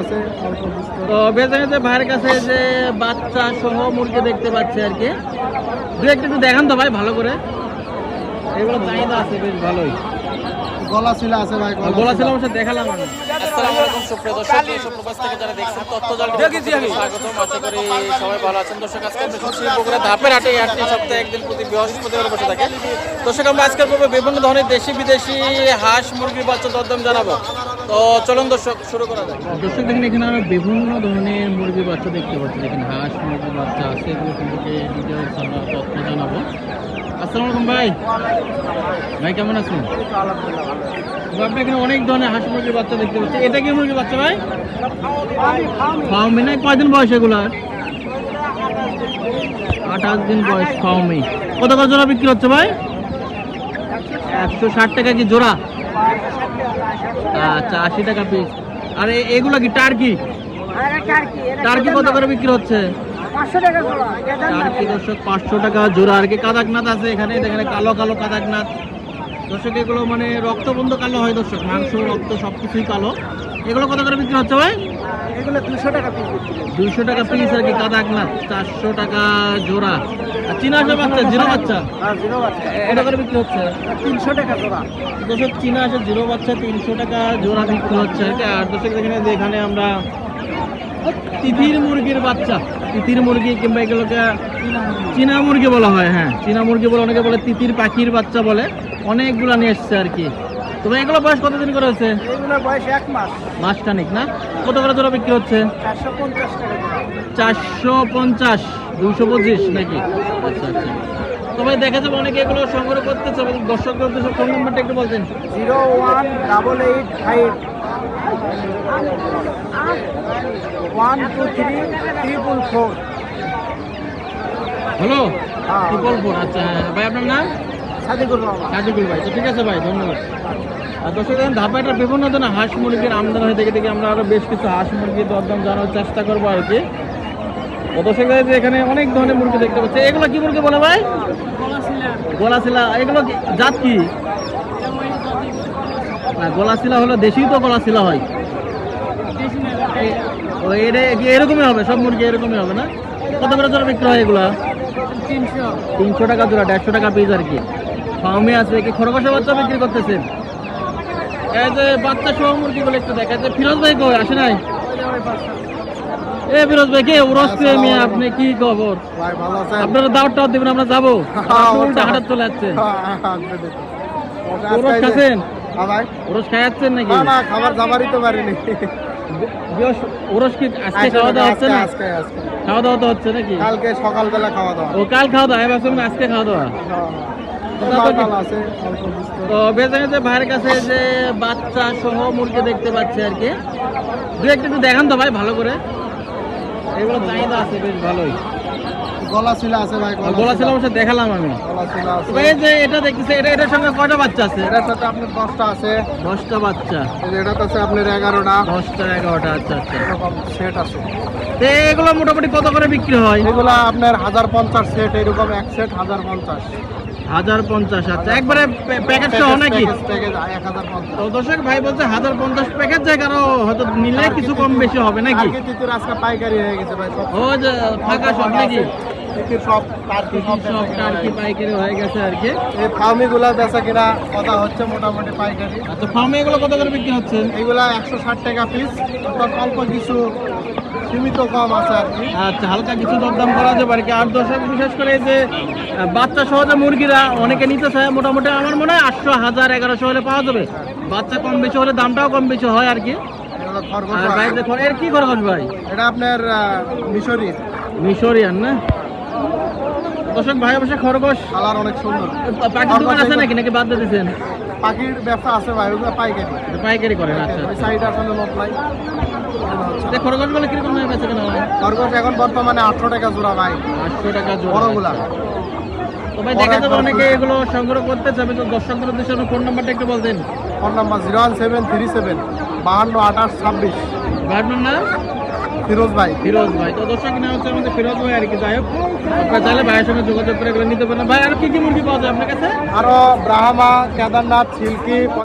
আছে তো বেঁচে ভাইয়ের কাছে যে বাচ্চা সহ মুরগি দেখতে পাচ্ছি আর কি। দু একটা একটু দেখান তো ভাই ভালো করে। এগুলো চাহিদা আছে বেশ ভালোই। গলা আছে ভাই গোলা ছিল। অবশ্য দেখালাম আমি। আসসালামু আলাইকুম সুপ্রিয় দর্শক দেশ থেকে যারা দেখছেন তথ্য জাল দেখেছি আমি। স্বাগতম আশা করি সবাই ভালো আছেন। দর্শক আজকে আমরা শুনছি বগুড়া ধাপের হাটে এই হাটটি সপ্তাহে একদিন প্রতি বৃহস্পতিবার বসে থাকে। দর্শক আমরা আজকের পর্বে বিভিন্ন ধরনের দেশি বিদেশি হাঁস মুরগি বাচ্চা দরদাম জানাব। তো চলুন দর্শক শুরু করা যাক। দর্শক দেখেন এখানে আমরা বিভিন্ন ধরনের মুরগি বাচ্চা দেখতে পাচ্ছি। দেখেন হাঁস মুরগির বাচ্চা আছে এগুলো সম্পর্কে ডিটেলস আমরা তথ্য জানাব। আসসালামু আলাইকুম ভাই। ভাই কেমন আছেন? আপনি এখানে অনেক ধরনের হাঁস মুরগির বাচ্চা দেখতে পাচ্ছি। এটা কি মুরগির বাচ্চা ভাই? ফার্মে না কয়দিন বয়স এগুলার? আঠাশ দিন বয়স ফার্মে কত কত জোড়া বিক্রি হচ্ছে ভাই? একশো ষাট টাকা কি জোড়া? আচ্ছা আশি টাকা পিস আর এগুলা কি টার্কি? টার্কি কত করে বিক্রি হচ্ছে? দর্শক পাঁচশো টাকা জোড়া। আর কি কাদাকনাথ আছে এখানে? দেখেন কালো কালো কাদাকনাথ। দর্শক এগুলো মানে রক্তবন্ধ কালো হয় দর্শক। মাংস রক্ত সব কিছুই কালো। এগুলো কত করে বিক্রি হচ্ছে ভাই? এগুলো দুশো টাকা পিস দুইশো টাকা পিস আর কি কাদাকনাথ। চারশো টাকা জোড়া। আর চীনা আসা বাচ্চা জিরো বাচ্চা? আর জিরো বাচ্চা। এটা করে বিক্রি হচ্ছে? তিনশো টাকা জোড়া। দর্শক চীনা আসে জিরো বাচ্চা তিনশো টাকা জোড়া বিক্রি হচ্ছে আর দর্শক এখানে আমরা তিথির মুরগির বাচ্চা। তিথির মুরগি কিংবা এগুলোকে চীনা মুরগি বলা হয় হ্যাঁ। চীনা মুরগি বলে অনেকে বলে তিতির পাখির বাচ্চা বলে। অনেকগুলো নিয়ে এসছে আর কি। তবে এগুলো বয়স কতদিন করে হচ্ছে বয়স এক মাস। মাসখানিক না? কত করে জোড়া বিক্রি হচ্ছে? চারশো পঞ্চাশ দুইশো পঁচিশ নাকি? আচ্ছা আচ্ছা। তবে দেখা যাবে অনেকে এগুলো সংগ্রহ করতেছে দর্শকদের উদ্দেশ্যে ফোন নাম্বারটা একটু বলছেন zero one double eight five. One two three triple four hello? হ্যাঁ। ট্রিপল ফোর আচ্ছা হ্যাঁ ভাই আপনার নাম? সাদিকুর রহমান। সাজিকুল ভাই তো ঠিক আছে ভাই ধন্যবাদ। আর দর্শক দেখেন ধাপাটা বিভিন্ন ধরনের হাঁস মুরগির আমদানি হয়ে থেকে থেকে আমরা আরও বেশ কিছু হাঁস মুরগির দরদাম জানার চেষ্টা করব আর কি। ও দর্শক দেখেন যে এখানে অনেক ধরনের মুরগি দেখতে পাচ্ছি। এগুলো কি মুরগি বলে ভাই? গলাশিলা। এগুলো জাত কি? না গলাশিলা হলো দেশি তো গলাশিলা হয়? ও এটা এরকমই হবে? সব মুরগি এরকমই হবে না? কত করে জোড়া বিক্রি হয় এগুলা? তিনশো। তিনশো টাকা জোড়া দেড়শো টাকা পিস আর কি। ফার্মে আছে কি? খরগোশের বাচ্চা বিক্রি করতেছেন এই যে বাচ্চা সহ মুরগিগুলো একটু দেখা যায় ফিরোজ ভাই কই? আসে নাই? এ ফিরোজ ভাই কে? আপনি কি খবর? ভাই ভালো আছেন? আপনারা দাওয়াত টাওয়াত দেবেন আমরা যাব। হ্যাঁ, উল্টা অবশ্যই। চলে যাচ্ছে হ্যাঁ, আসবে ওরস খাচ্ছেন? হ্যাঁ নাকি? না না খাবার যাবারই তো পারিনি। আজকে খাওয়া দাওয়া হচ্ছে না? আজকে আজকে। খাওয়া দাওয়া তো হচ্ছে নাকি? কালকে সকালবেলা খাওয়া দাওয়া। ও কাল খাওয়া দাওয়া? এবার আজকে খাওয়া দাওয়া? তো ভাইয়ের কাছে যে বাচ্চা সহ মুরগি দেখতে পাচ্ছি আর কি। দু একটা একটু দেখান তো ভাই ভালো করে। এগুলো চাহিদা আছে বেশ ভালোই। গলা আছে ভাই গোলা ছিল অবশ্য দেখালাম আমি। আছে এই যে এটা দেখতেছে এটা এটার সঙ্গে কয়টা বাচ্চা আছে? এটার সাথে আপনার দশটা আছে। দশটা বাচ্চা। এই যে আছে আপনার এগারোটা। দশটা এগারোটা আচ্ছা আচ্ছা। এরকম সেট আছে। তো এগুলো মোটামুটি কত করে বিক্রি হয়? এগুলা আপনার হাজার পঞ্চাশ সেট এরকম এক সেট হাজার পঞ্চাশ। হাজার পঞ্চাশ আচ্ছা। একবারে প্যাকেট সহ নাকি? প্যাকেজ, প্যাকেজ, তো দর্শক ভাই বলছে হাজার পঞ্চাশ প্যাকেট যায় কারও হয়তো নিলে কিছু কম বেশি হবে নাকি? আজকে পাইকারি হয়ে গেছে ভাই ও ফাঁকা সব নাকি? সব টার্কি সব সব টার্কি পাইকারি হয়ে গেছে আর কি। এই ফার্মিগুলো বেচা কিনা কথা হচ্ছে মোটামুটি পাইকারি। আচ্ছা ফার্মে এগুলো কত করে বিক্রি হচ্ছে? এইগুলা একশো ষাট টাকা পিস অল্প কিছু সীমিত কম আছে আর কি। আচ্ছা হালকা কিছু দরদাম করা যাবে আর কি। আর দর্শক বিশেষ করে যে বাচ্চা সহ যে মুরগিরা অনেকে নিতে চায় মোটামুটি আমার মনে হয় আটশো হাজার এগারোশো হলে পাওয়া যাবে। বাচ্চা কম বেশি হলে দামটাও কম বেশি হয় আর কি। এগুলো খরগোশ। এর কি খরচ ভাই? এটা আপনার আহ, মিশরি মিশরিয়ান না? দর্শক ভাই অবশ্যই খরগোশ। কালার অনেক সুন্দর। পাখির দোকান আছে নাকি? নাকি বাদ দিয়ে দিচ্ছেন পাখির ব্যবসা আছে ভাই ওগুলো পাইকারি। পাইকারি করেন আচ্ছা সাইড আসলে লোক নাই। কীরকম কেনা খরগোশ এখন বর্তমানে আটশো টাকা জোড়া ভাই। আটশো টাকা জোড়া। বড়গুলা। তো ভাই দেখা যাবে অনেকে এগুলো সংগ্রহ করতে চাবে তো দর্শকদের উদ্দেশ্যে ফোন নাম্বারটা একটু বলতেন। Phone number zero one seven three seven বাহান্ন আঠাশ ছাব্বিশ। ভাইয়ের নাম ফিরোজ ভাই। ফিরোজ ভাই। তো দর্শক না হচ্ছে আমাদের ফিরোজ ভাই আর কি। যাই হোক আপনার চাইলে ভাইয়ের সঙ্গে যোগাযোগ করে এগুলো নিতে পারেন। ভাই আর কি কি মুরগি পাওয়া যায় আপনার কাছে? আরও ব্রাহ্মা কেদারনাথ সিল্কি